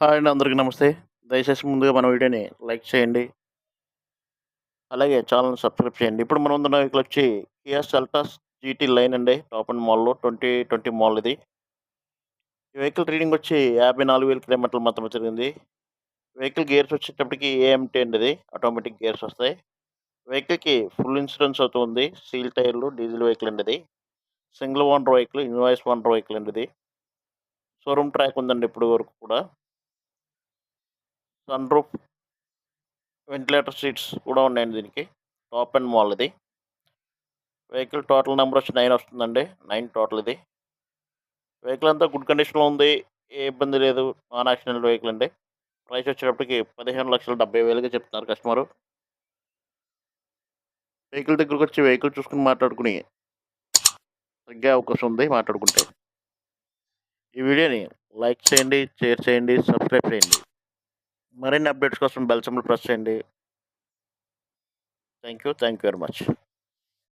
Hi అండి అందరికీ నమస్తే. దయచేసి ముందుగా మన వీడియోని లైక్ చేయండి. అలాగే ఛానల్ని సబ్స్క్రైబ్ చేయండి. ఇప్పుడు మనం ఉన్న వెహికల్ వచ్చి కియా సెల్టాస్ జీటీ లైన్ అండి. టాప్ అండ్ మాల్లో ట్వంటీ ట్వంటీ మాల్ ఇది. ఈ వెహికల్ రీడింగ్ వచ్చి యాభై నాలుగు వేల కిలోమీటర్లు మాత్రమే జరిగింది. వెహికల్ గేర్స్ వచ్చేటప్పటికి ఏఎంటీ అండి ఇది. ఆటోమేటిక్ గేర్స్ వస్తాయి. వెహికల్కి ఫుల్ ఇన్సూరెన్స్ అవుతుంది సీల్ టైర్లు డీజిల్ వెహికల్ అండి ఇది. Single one vehicle invoice one vehicle అండి ఇది. షోరూమ్ ట్రాక్ ఉందండి ఇప్పుడు వరకు కూడా. సన్ రూఫ్ వెంటిలేటర్ సీట్స్ కూడా ఉన్నాయండి దీనికి. టాప్ అండ్ మాల్ ఇది. వెహికల్ టోటల్ నెంబర్ వచ్చి నైన్ వస్తుందండి. నైన్ టోటల్ ఇది. వెహికల్ అంతా గుడ్ కండిషన్లో ఉంది. ఏ ఇబ్బంది లేదు. నాన్ యాక్సిడెంట్ వెహికల్ అండి. ప్రైస్ వచ్చేటప్పటికి పదిహేను లక్షల డెబ్బై వేలుగా చెప్తున్నారు కస్టమరు. వెహికల్ దగ్గరకు వచ్చి వెహికల్ చూసుకుని మాట్లాడుకుని తగ్గే అవకాశం ఉంది మాట్లాడుకుంటే. ఈ వీడియోని లైక్ చేయండి షేర్ చేయండి సబ్స్క్రైబ్ చేయండి. మరిన్ని అప్డేట్స్ కోసం బెల్ సింబల్ ప్రెస్ చేయండి. Thank you thank you very much.